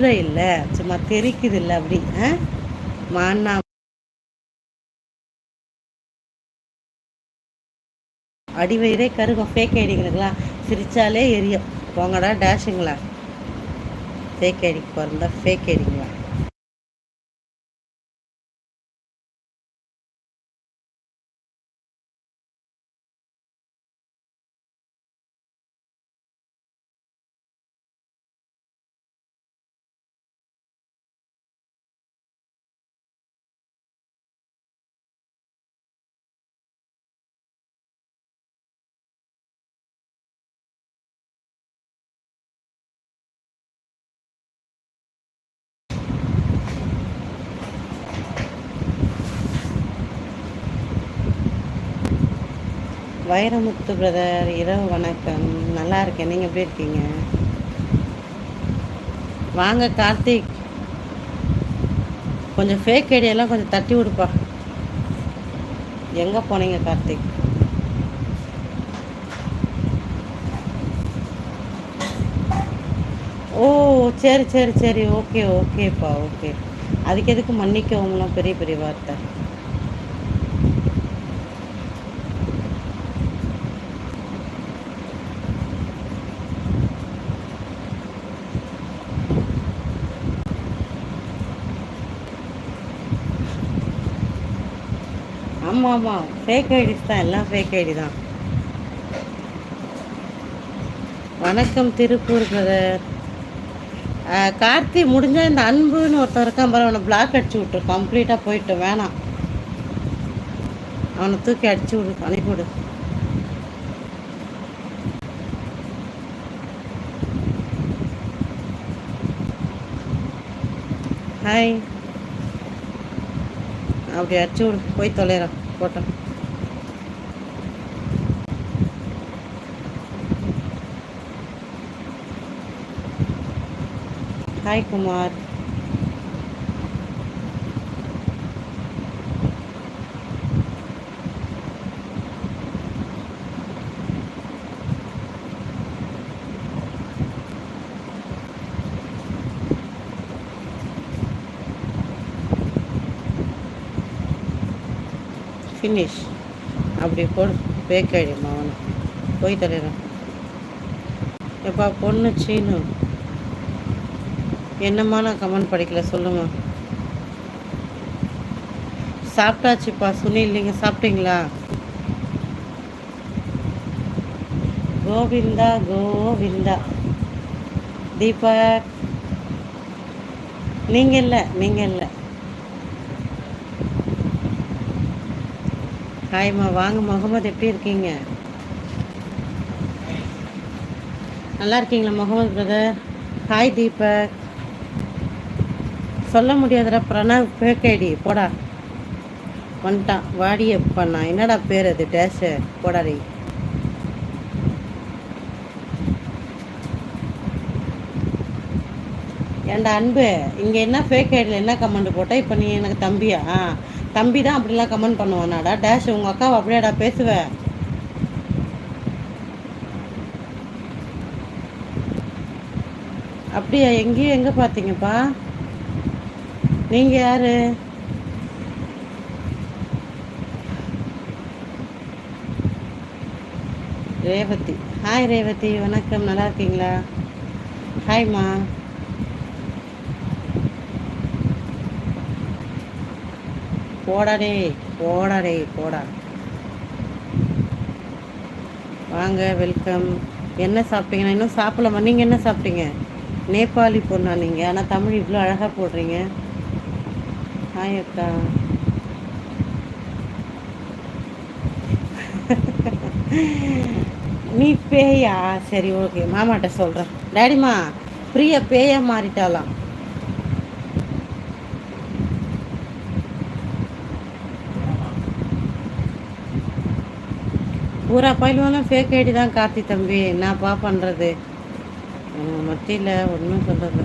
இல்லை. சும்மா தெரிக்குது இல்லை அப்படி. ஆ? அடிவயிறே கருகம். ஃபேக் ஐடிங்களுக்கெல்லாம் சிரிச்சாலே எரியும். போங்கடா டேஷுங்களா ஃபேக் ஐடிக்கு பிறந்தா ஃபேக் ஐடிங்க வைரமுத்து பிரதர் இரவு வணக்கம். நல்லா இருக்கேன். நீங்கள் எப்படி இருக்கீங்க? வாங்க கார்த்திக். கொஞ்சம் ஃபேக் ஐடியெல்லாம் கொஞ்சம் தட்டி விடுப்பா. எங்கே போனீங்க கார்த்திக்? ஓ சரி சரி சரி. ஓகே ஓகேப்பா ஓகே. அதுக்கு எதுக்கு மன்னிக்கவங்களாம் பெரிய பெரிய வார்த்தை. ஆமாம் ஆமாம் ஃபேக் ஐடிஸ் தான். எல்லாம் ஃபேக் ஐடி தான். வணக்கம் திருப்பூர் பிரதர் கார்த்தி முடிஞ்சால் இந்த அன்புன்னு ஒருத்தர் இருக்கான் பாரு. அவனை பிளாக் அடிச்சு விட்டு. கம்ப்ளீட்டாக போயிட்டு. வேணாம். அவனை தூக்கி அடிச்சு விடு. அனுப்பிவிடு ஹாய் அப்படி அடிச்சு விடு. போய் தொலைறான் போட்டோம் ஹாய் குமார் ஃபினிஷ் அப்படி போடு பேக் ஆகிடுமா போய் தலைவன் எப்பா பொண்ணு சீனு. என்னம்மா நான் கமெண்ட் படிக்கல சொல்லுங்க. சாப்பிட்டாச்சுப்பா சுனில் நீங்கள் சாப்பிட்டீங்களா? கோவிந்தா கோவிந்தா. தீபக். நீங்கள் இல்லை நீங்கள் இல்லை. ஹாய்மா வாங்க. முகமது எப்படி இருக்கீங்க? நல்லா இருக்கீங்களா முகமது பிரதர் ஹாய் தீபக். சொல்ல முடியாதுடா பிரணவ் பேக்கேடி போடா. வந்துட்டான். வாடிய பண்ணா என்னடா பேர் அது? டேஷு போடாடி ஏண்டா அன்பு இங்கே என்ன ஃபேக் ஐடியில் என்ன கமெண்ட் போட்டால் இப்போ நீ எனக்கு தம்பியா? தம்பி தான் அப்படிலாம் கமெண்ட் பண்ணுவானாடா. டேஷ் உங்கள் அக்காவை அப்படியாடா பேசுவேன் அப்படியா எங்கேயும் எங்கே பார்த்தீங்கப்பா? நீங்கள் யார்? ரேவதி. ஹாய் ரேவதி. வணக்கம். நல்லா இருக்கீங்களா? ஹாய்மா போடாடே போடாடே போடா. வாங்க வெல்கம். என்ன சாப்பிட்டீங்கன்னா இன்னும் சாப்பிடலாமா நீங்கள் என்ன சாப்பிட்டீங்க? நேபாளி பொண்ணா நீங்கள் ஆனால் தமிழ் இவ்வளோ அழகாக போடுறீங்க. ஹாய் அக்கா நீ பேயா? சரி ஓகே மாமாட்ட சொல்கிறேன் டேடிமா பிரியா பேயா மாறிட்டாலாம் பூரா பயிலுவெல்லாம் ஃபேக் ஐடி தான் கார்த்தி தம்பி. என்னப்பா பண்ணுறது மத்தியில் ஒன்றும் சொல்கிறது